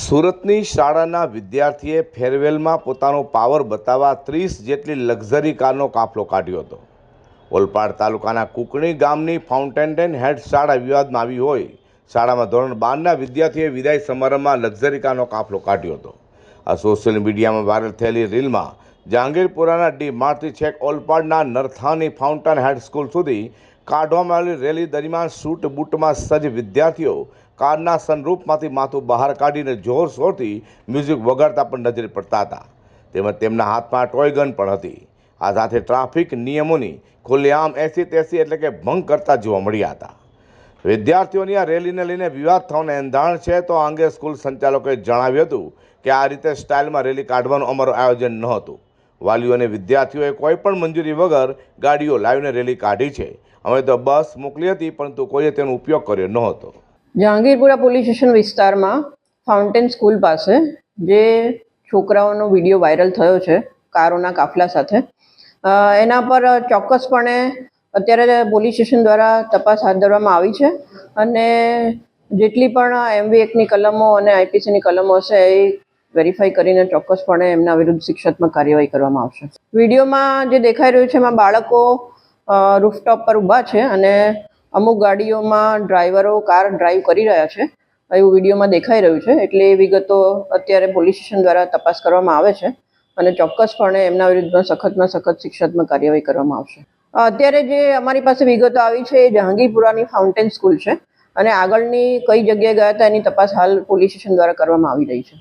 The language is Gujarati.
સુરતની શાળાના વિદ્યાર્થીએ ફેરવેલમાં પોતાનો પાવર બતાવવા ત્રીસ જેટલી લક્ઝરી કારનો કાફલો કાઢ્યો હતો. ઓલપાડ તાલુકાના કુકણી ગામની ફાઉન્ટેન હેડ શાળા વિવાદમાં આવી હોય, શાળામાં ધોરણ બારના વિદ્યાર્થીએ વિદાય સમારંભમાં લક્ઝરી કારનો કાફલો કાઢ્યો હતો. આ સોશિયલ મીડિયામાં વાયરલ થયેલી રીલમાં, જહાંગીરપુરાના ડી. માર્ટથી છેક ઓલપાડના નરથાની ફાઉન્ટેન હેડ સ્કૂલ સુધી કાઢવામાં આવેલી રેલી દરમિયાન સૂટ બૂટમાં સજ્જ વિદ્યાર્થીઓ કારના સનરૂપમાંથી માથું બહાર કાઢીને જોરશોરથી મ્યુઝિક વગાડતા પણ નજરે પડતા હતા. તેમજ તેમના હાથમાં ટોયગન પણ હતી. આ સાથે ટ્રાફિક નિયમોની ખુલ્લેઆમ એસી તેસી એટલે કે ભંગ કરતા જોવા મળ્યા હતા. વિદ્યાર્થીઓની આ રેલીને લઈને વિવાદ થવાનું એંધાણ છે તો આ અંગે સ્કૂલ સંચાલકોએ જણાવ્યું હતું કે આ રીતે સ્ટાઇલમાં રેલી કાઢવાનું અમારું આયોજન નહોતું. વાલીઓ અને વિદ્યાર્થીઓએ કોઈ પણ મંજૂરી વગર ગાડીઓ લાવીને રેલી કાઢી છે. અમે તો બસ મોકલી હતી પરંતુ કોઈએ તેનો ઉપયોગ કર્યો નહોતો. જહાંગીરપુરા પોલીસ સ્ટેશન વિસ્તારમાં ફાઉન્ટેન સ્કૂલ પાસે જે છોકરાઓનો વીડિયો વાયરલ થયો છે, કારોના કાફલા સાથે એના પર ચોક્કસપણે અત્યારે પોલીસ સ્ટેશન દ્વારા તપાસ હાથ ધરવામાં આવી છે અને જેટલી પણ એમવી એકની કલમો અને આઈપીસીની કલમો હશે એ વેરીફાઈ કરીને ચોક્કસપણે એમના વિરુદ્ધ શિક્ષાત્મક કાર્યવાહી કરવામાં આવશે. વિડીયોમાં જે દેખાઈ રહ્યું છે, એમાં બાળકો રૂફટોપ પર ઊભા છે અને અમુક ગાડીઓમાં ડ્રાઈવરો કાર ડ્રાઈવ કરી રહ્યા છે. એવું વિડીયોમાં દેખાઈ રહ્યું છે. એટલે એ વિગતો અત્યારે પોલીસ સ્ટેશન દ્વારા તપાસ કરવામાં આવે છે અને ચોક્કસપણે એમના વિરુદ્ધમાં સખતમાં સખત શિક્ષાત્મક કાર્યવાહી કરવામાં આવશે. અત્યારે જે અમારી પાસે વિગતો આવી છે એ જહાંગીરપુરાની ફાઉન્ટેન સ્કૂલ છે અને આગળની કઈ જગ્યાએ ગયા હતા એની તપાસ હાલ પોલીસ સ્ટેશન દ્વારા કરવામાં આવી રહી છે.